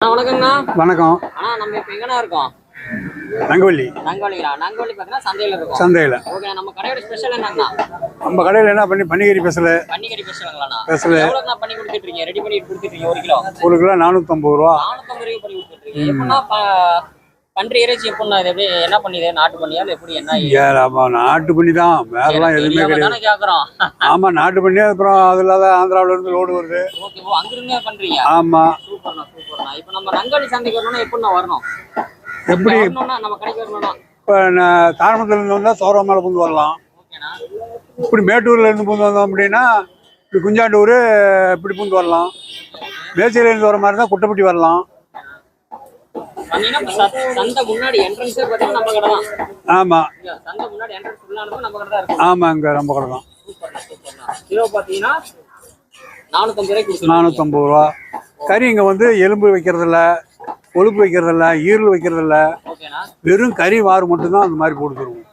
அண்ணா வணக்கங்கண்ணா. வணக்கம். அண்ணா நம்ம இப்போ எங்கண்ணா இருக்கோம்? நங்கவள்ளி நங்கவழிங்களா நங்கவழி பார்த்தீங்கன்னா சந்தையில் இருக்கோம். சந்தையில். ஓகே நம்ம கடையோட ஸ்பெஷல் என்னங்கண்ணா? நம்ம கடையில் என்ன பண்ணி பன்னிக்கறி பெசல் பன்னிக்கறி ஸ்பெஷலுங்களாண்ணா பெசல் எவ்வளோண்ணா பண்ணி கொடுத்துட்ருக்கீங்க? ரெடி பண்ணி கொடுத்துட்ருக்கீங்க ஒரு கிலோ? ஒரு கிலோ நானூற்றம்பது ரூபா. நானூற்றம்பது பண்ணி கொடுத்துட்ருக்கீங்க. எப்படின்னா பன்றி இறைச்சி எப்படிண்ணா இது எப்படி என்ன பண்ணிது? நாட்டு பண்ணியா எப்படி என்ன ஏ, ஆமா நாட்டு பண்ணி தான். வேறெல்லாம் எதுவுமே கிடையாது. கேட்குறோம் ஆமாம் நாட்டு பண்ணி அப்புறம் அது இல்லாத ஆந்திராவுல இருந்து லோடு வருது. ஓகே ஓ அங்கிருந்தே பண்றீங்க? ஆமாம் சூப்பர்ண்ணா இப்போ நம்ம நங்காளி சந்தைக்கு வரணும்னா எப்படிண்ணா வரணும்? எப்படி? வரணும்னா நம்ம கடைக்கு வரணும்னா? இப்போ நான் தாரமங்கலத்துல வந்தால் சோரம் மேலே பூந்து வரலாம். இப்படி மேட்டூர்ல இருந்து பூந்து வந்தோம் அப்படின்னா இப்படி குஞ்சாண்டூர் இப்படி பூந்து வரலாம். மேச்சேரியில இருந்து வர மாதிரி இருந்தால் குட்டப்பட்டி வரலாம். என்ட்ரன்ஸே பார்த்தீங்கன்னா நம்ம கடை தான். நானூற்றம்பது ரூபா. கறி இங்கே வந்து எலும்பு வைக்கிறதில்ல கொழுப்பு வைக்கிறதில்ல ஈரல் வைக்கிறதில்ல. வெறும் கறி வாறு மட்டும்தான் அந்த மாதிரி போட்டு தருவோம்.